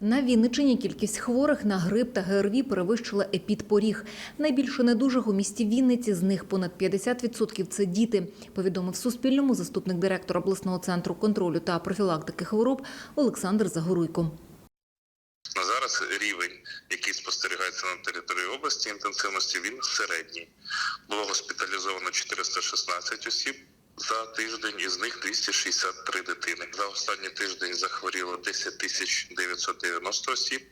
На Вінничині кількість хворих на грип та ГРВІ перевищила епідпоріг. Найбільше недужих у місті Вінниці, з них понад 50% – це діти, повідомив Суспільному заступник директора обласного центру контролю та профілактики хвороб Олександр Загоруйко. На зараз рівень, який спостерігається на території області інтенсивності, він середній. Було госпіталізовано 416 осіб за тиждень, із них 263 дитини. За останній тиждень захворіло 10 тисяч 990 осіб.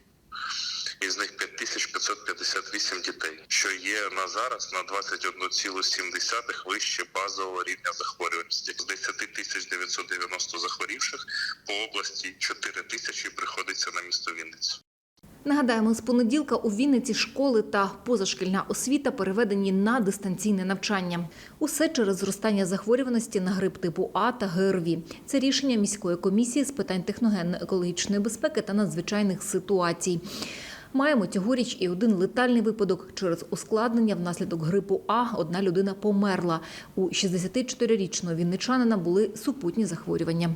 Із них 5558 дітей, що є на зараз на 21,7 вище базового рівня захворюваності. З 10 тисяч 990 захворівших по області 4 тисячі приходиться на місто Вінницю. Нагадаємо, з понеділка у Вінниці школи та позашкільна освіта переведені на дистанційне навчання. Усе через зростання захворюваності на грип типу А та ГРВІ. Це рішення міської комісії з питань техногенно-екологічної безпеки та надзвичайних ситуацій. Маємо цьогоріч і один летальний випадок. Через ускладнення внаслідок грипу А одна людина померла. У 64-річного вінничанина були супутні захворювання.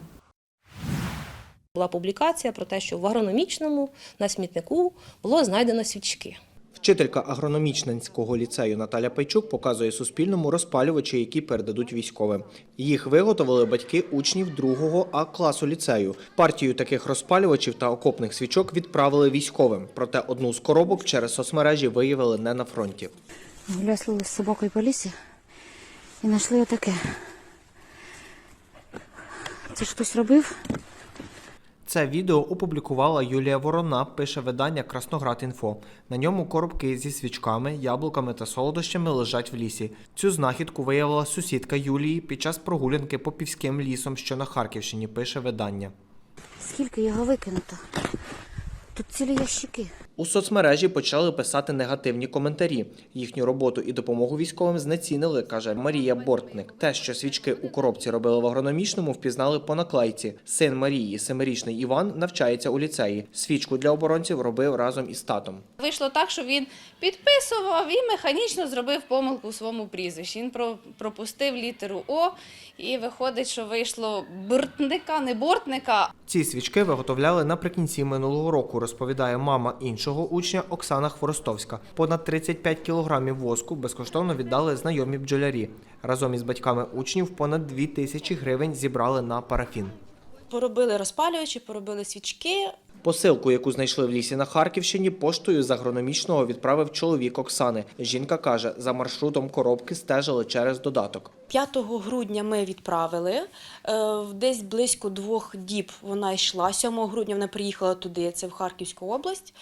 Була публікація про те, що в агрономічному на смітнику було знайдено свічки. Вчителька агрономічненського ліцею Наталя Пайчук показує Суспільному розпалювачі, які передадуть військовим. Їх виготовили батьки учнів 2 А класу ліцею. Партію таких розпалювачів та окопних свічок відправили військовим. Проте одну з коробок через соцмережі виявили не на фронті. Гулясли з собакою по лісі і знайшли отаке. Це ж хтось робив? Це відео опублікувала Юлія Ворона, пише видання Красноград.Інфо. На ньому коробки зі свічками, яблуками та солодощами лежать в лісі. Цю знахідку виявила сусідка Юлії під час прогулянки по півським лісом, що на Харківщині, пише видання. Скільки його викинуто? Тут цілі ящики. У соцмережі почали писати негативні коментарі. Їхню роботу і допомогу військовим знецінили, каже Марія Бортник. Те, що свічки у коробці робили в агрономічному, впізнали по наклейці. Син Марії, семирічний Іван, навчається у ліцеї. Свічку для оборонців робив разом із татом. Вийшло так, що він підписував і механічно зробив помилку у своєму прізвищі. Він про- пропустив літеру О, і виходить, що вийшло бортника, не бортника, Ці свічки виготовляли наприкінці минулого року, розповідає мама іншого учня Оксана Хворостовська. Понад 35 кілограмів воску безкоштовно віддали знайомі бджолярі. Разом із батьками учнів понад 2 тисячі гривень зібрали на парафін. Поробили розпалювачі, поробили свічки. Посилку, яку знайшли в лісі на Харківщині, поштою з агрономічного відправив чоловік Оксани. Жінка каже, за маршрутом коробки стежили через додаток. 5 грудня ми відправили. Е, Десь близько двох діб вона йшла. 7 грудня вона приїхала туди, це в Харківську область.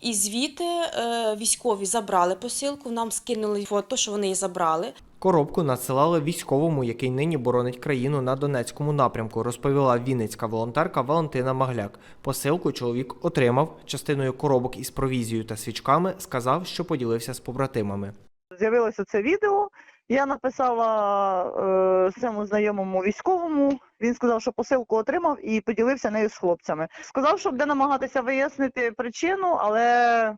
І звідти е, військові забрали посилку. Нам скинули фото, що вони її забрали. Коробку надсилали військовому, який нині боронить країну на Донецькому напрямку, розповіла вінницька волонтерка Валентина Магляк. Посилку чоловік отримав частиною коробок із провізією та свічками. Сказав, що поділився з побратимами. з'явилося це відео. Я написала е, цьому знайомому військовому. Він сказав, що посилку отримав і поділився нею з хлопцями. Сказав, що буде намагатися вияснити причину, але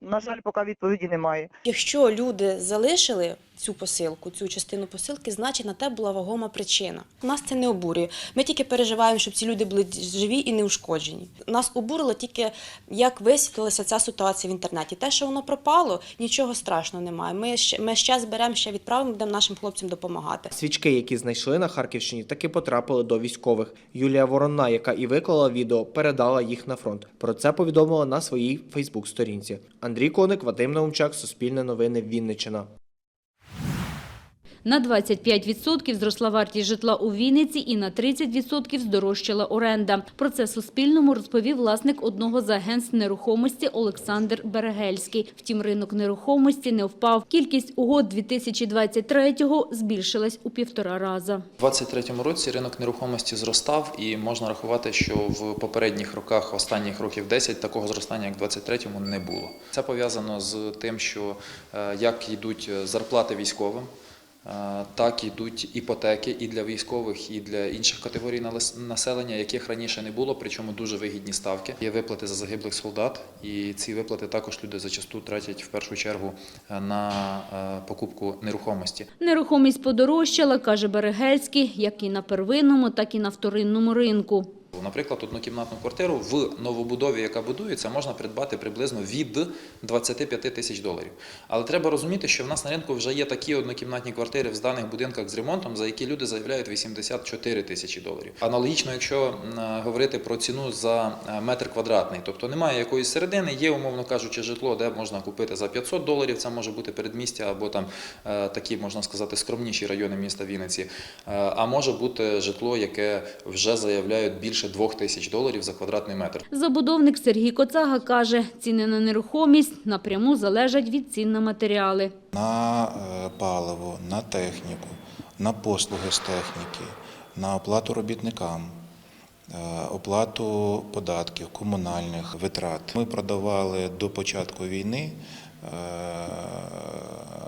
на жаль, поки відповіді немає. Якщо люди залишили цю посилку, цю частину посилки, значить на те була вагома причина. Нас це не обурює. Ми тільки переживаємо, щоб ці люди були живі і неушкоджені. Нас обурило тільки, як висвітлилася ця ситуація в інтернеті. Те, що воно пропало, нічого страшного немає. Ми ще, ми ще зберемо, ще відправимо, будемо нашим хлопцям допомагати. Свічки, які знайшли на Харківщині, таки потрапили до військових. Юлія Воронна, яка і виклала відео, передала їх на фронт. Про це повідомила на своїй Фейсбук-сторінці. Андрій Коник, Вадим Наумчак, Суспільне новини, Вінниччина. На 25% зросла вартість житла у Вінниці і на 30% здорожчала оренда. Про це Суспільному розповів власник одного з агентств нерухомості Олександр Берегельський. Втім, ринок нерухомості не впав. Кількість угод 2023-го збільшилась у півтора раза. У 2023 році ринок нерухомості зростав, і можна рахувати, що в попередніх роках, останніх років 10, такого зростання, як в 2023 не було. Це пов'язано з тим, що е, як йдуть зарплати військовим. Так йдуть іпотеки і для військових, і для інших категорій населення, яких раніше не було, причому дуже вигідні ставки. Є виплати за загиблих солдат, і ці виплати також люди зачасту тратять в першу чергу е, на е, покупку нерухомості. Нерухомість подорожчала, каже Берегельський, як і на первинному, так і на вторинному ринку. Наприклад, однокімнатну квартиру в новобудові, яка будується, можна придбати приблизно від 25 тисяч доларів. Але треба розуміти, що в нас на ринку вже є такі однокімнатні квартири в зданих будинках з ремонтом, за які люди заявляють 84 тисячі доларів. Аналогічно, якщо говорити про ціну за е, метр квадратний, тобто немає якоїсь середини, є, умовно кажучи, житло, де можна купити за 500 доларів. Це може бути передмістя або там е, такі, можна сказати, скромніші райони міста Вінниці. Е, А може бути житло, яке вже заявляють більше 2 тисяч доларів за квадратний метр. Забудовник Сергій Коцага каже, ціни на нерухомість напряму залежать від цін на матеріали. на е, паливо, на техніку, на послуги з техніки, на оплату робітникам, е, оплату податків, комунальних витрат. Ми продавали до початку війни е,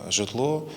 житло,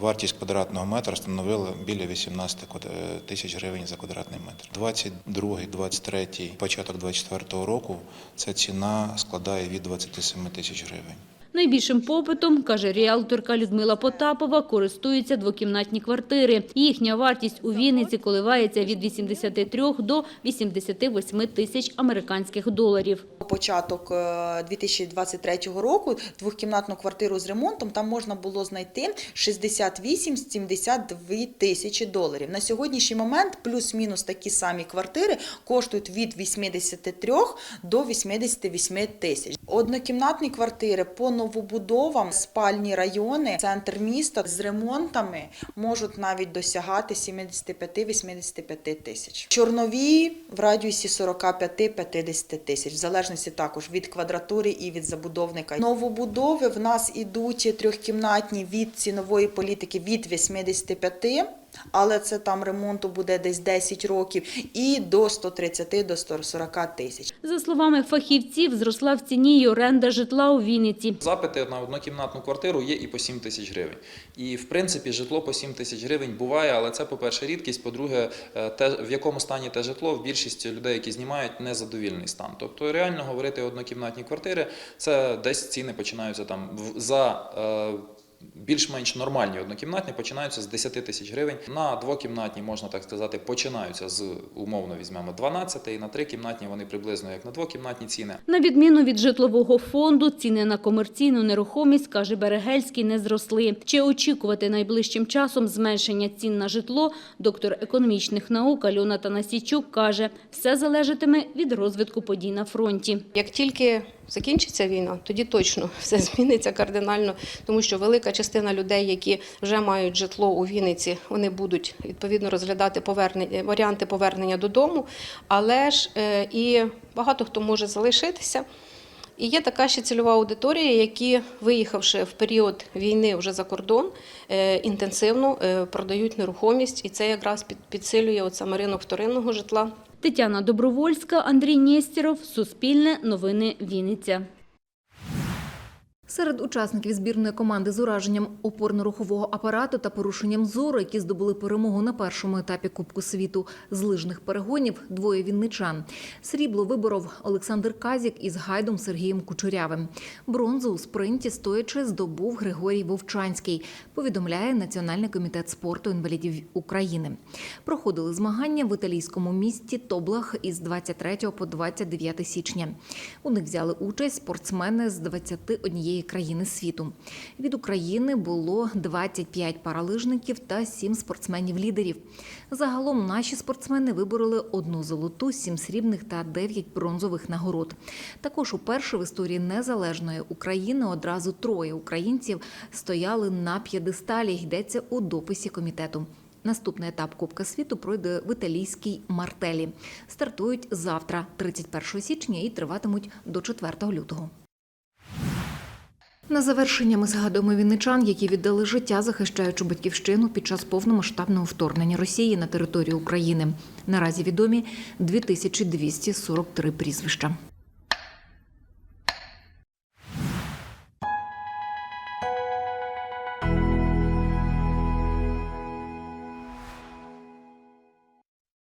вартість квадратного метра становила біля 18 квад- е, тисяч гривень за квадратний метр. 22, 23, початок 24 року ця ціна складає від 27 тисяч гривень. Найбільшим попитом, каже ріалторка Людмила Потапова, користуються двокімнатні квартири. Їхня вартість у Вінниці коливається від 83 до 88 тисяч американських доларів. початок е, 2023 року двохкімнатну квартиру з ремонтом там можна було знайти 68-72 тисячі доларів. На сьогоднішній момент плюс-мінус такі самі квартири коштують від 83 до 88 тисяч. Однокімнатні квартири по новобудовам, спальні райони, центр міста з ремонтами можуть навіть досягати 75-85 тисяч. Чорнові в радіусі 45-50 тисяч, в залежності також від квадратури і від забудовника. Новобудови в нас ідуть трьохкімнатні від цінової політики від 85, але це там ремонту буде десь 10 років, і до 130 до 140 тисяч. За словами фахівців, зросла в ціні й оренда житла у Вінниці. Запити на однокімнатну квартиру є і по 7 тисяч гривень. І в принципі житло по 7 тисяч гривень буває, але це, по-перше, рідкість. По-друге, е, те, в якому стані те житло, в більшості людей, які знімають, незадовільний стан. Тобто, реально говорити однокімнатні квартири, це десь ціни починаються там за. Більш-менш нормальні однокімнатні починаються з 10 тисяч гривень. На двокімнатні, можна так сказати, починаються з умовно візьмемо 12, і на трикімнатні вони приблизно як на двокімнатні ціни. На відміну від житлового фонду, ціни на комерційну нерухомість, каже Берегельський, не зросли. Чи очікувати найближчим часом зменшення цін на житло, доктор економічних наук Альона Танасійчук каже, все залежатиме від розвитку подій на фронті. Як тільки закінчиться війна, тоді точно все зміниться кардинально, тому що велика частина людей, які вже мають житло у Вінниці, вони будуть відповідно розглядати повернення варіанти повернення додому, але ж е, і багато хто може залишитися. І є така ще цільова аудиторія, які, виїхавши в період війни вже за кордон, е, інтенсивно е, продають нерухомість, і це якраз під- підсилює от саме ринок вторинного житла. Тетяна Добровольська, Андрій Нєстєров, Суспільне, Новини Вінниця. Серед учасників збірної команди з ураженням опорно-рухового апарату та порушенням зору, які здобули перемогу на першому етапі Кубку світу з лижних перегонів, двоє вінничан. Срібло виборов Олександр Казік із гайдом Сергієм Кучерявим. Бронзу у спринті стоячи здобув Григорій Вовчанський. Повідомляє Національний комітет спорту інвалідів України. Проходили змагання в італійському місті Тоблах із 23 по 29 січня. У них взяли участь спортсмени з 21 країни світу. Від України було 25 паралижників та 7 спортсменів-лідерів. Загалом наші спортсмени вибороли одну золоту, 7 срібних та 9 бронзових нагород. Також уперше в історії незалежної України одразу троє українців стояли на п'єдесталі. Йдеться у дописі комітету. Наступний етап Кубка світу пройде в італійській Мартелі. Стартують завтра, 31 січня, і триватимуть до 4 лютого. На завершення ми згадуємо вінничан, які віддали життя, захищаючи батьківщину під час повномасштабного вторгнення Росії на територію України. Наразі відомі 2243 прізвища.